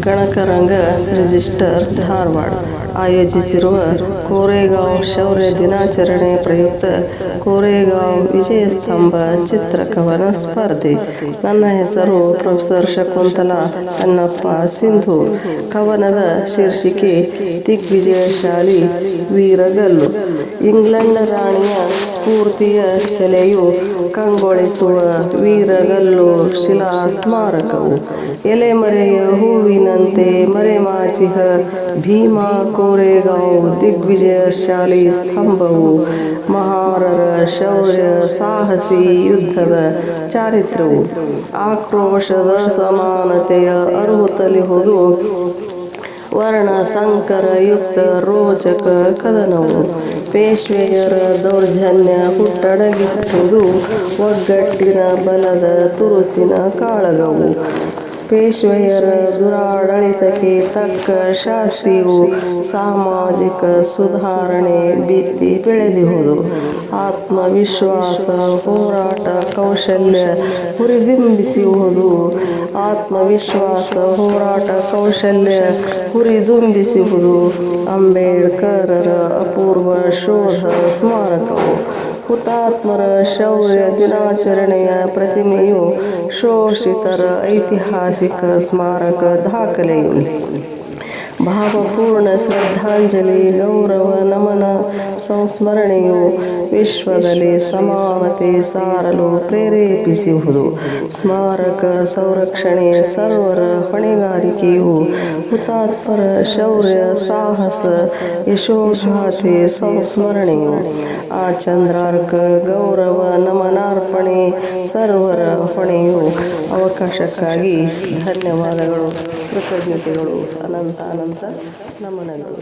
ಗಣಕರಂಗ register Dharwad. ಆಯೋಜಿಸಿರುವ ಕೋರೆಗಾಂವ್ ಶೌರ್ಯ ದಿನಾಚರಣೆ ಪ್ರಯುಕ್ತ ಕೋರೆಗಾಂವ್ ವಿಜಯ ಸ್ತಂಭ ಚಿತ್ರಕವನ ಸ್ಪರ್ಧೆ. ನನ್ನ ಹೆಸರು ಪ್ರೊಫೆಸರ್ ಶಕುಂತಲಾ ಚನ್ನಪ್ಪ ಸಿಂಧು. ಕವನದ ಶೀರ್ಷಿಕೆ ದಿಗ್ವಿಜಯಶಾಲಿ ವೀರಗಲ್ಲು. ಇಂಗ್ಲೆಂಡ್ ರಾಣಿಯ ಸ್ಫೂರ್ತಿಯ ಸೆಲೆಯು ಕಂಗೊಳಿಸುವ ವೀರಗಲ್ಲು ಶಿಲಾ ಸ್ಮಾರಕವು ಎಲೆಮರೆಯ ಹೂವಿನಂತೆ ಮರೆಮಾಚಿಹ. ಭೀಮಾ ಕೋರೆಗಾಂವ್ ದಿಗ್ವಿಜಯಶಾಲಿ ಸ್ತಂಭವು. ಮಹಾರರ ಶೌರ್ಯ ಸಾಹಸಿ ಯುದ್ಧದ ಚಾರಿತ್ರವು. ಆಕ್ರೋಶದ ಸಮಾನತೆಯ ಅರುಹುತ್ತಲಿಹುದು ವರ್ಣ ಸಂಕರಯುಕ್ತ ರೋಚಕ ಕದನವು. ಪೇಶ್ವೆಯರ ದೌರ್ಜನ್ಯ ಹುಟ್ಟಡಗಿಸುವುದು ಒಗ್ಗಟ್ಟಿನ ಬಲದ ತುರುಸಿನ ಕಾಳಗವು. ಪೇಶ್ವೆಯರ ದುರಾಡಳಿತಕ್ಕೆ ತಕ್ಕ ಶಾಸ್ತ್ರಿಯು ಸಾಮಾಜಿಕ ಸುಧಾರಣೆ ಬಿತ್ತಿ ಬೆಳೆದಿಹುದು ಆತ್ಮವಿಶ್ವಾಸ ಹೋರಾಟ ಕೌಶಲ್ಯ ಹುರಿದುಂಬಿಸುವುದು ಆತ್ಮವಿಶ್ವಾಸ ಹೋರಾಟ ಕೌಶಲ್ಯ ಹುರಿದುಂಬಿಸುವುದು ಅಂಬೇಡ್ಕರರ ಅಪೂರ್ವ ಶೋಧ ಸ್ಮಾರಕವು ಹುತಾತ್ಮರ ಶೌರ್ಯ ದಿನಾಚರಣೆಯ ಪ್ರತಿಮೆಯು ಶೋಷಿತರ ಐತಿಹಾಸಿಕ ಸ್ಮಾರಕ ದಾಖಲೆಯು ಭಾವಪೂರ್ಣ ಶ್ರದ್ಧಾಂಜಲಿ, ಗೌರವ, ನಮನ, ಸಂಸ್ಮರಣೆಯು ವಿಶ್ವದಲ್ಲಿ ಸಮಾನತೆ ಸಾರಲು ಪ್ರೇರೇಪಿಸುವುದು. ಸ್ಮಾರಕ ಸಂರಕ್ಷಣೆ, ಸರ್ವರ ಹೊಣೆಗಾರಿಕೆಯು ಹುತಾತ್ಮರ ಶೌರ್ಯ, ಸಾಹಸ, ಯಶೋಗಾಥೆ, ಸಂಸ್ಮರಣೆಯು ಆ ಚಂದ್ರಾರ್ಕ ಗೌರವ, ನಮನಾರ್ಪಣೆ, ಸರ್ವರ ಹೊಣೆಯು ಅವಕಾಶಕ್ಕಾಗಿ ಧನ್ಯವಾದಗಳು. ಕೃತಜ್ಞತೆಗಳು ಅನಂತ ಅನಂತ ನಮನಗಳು.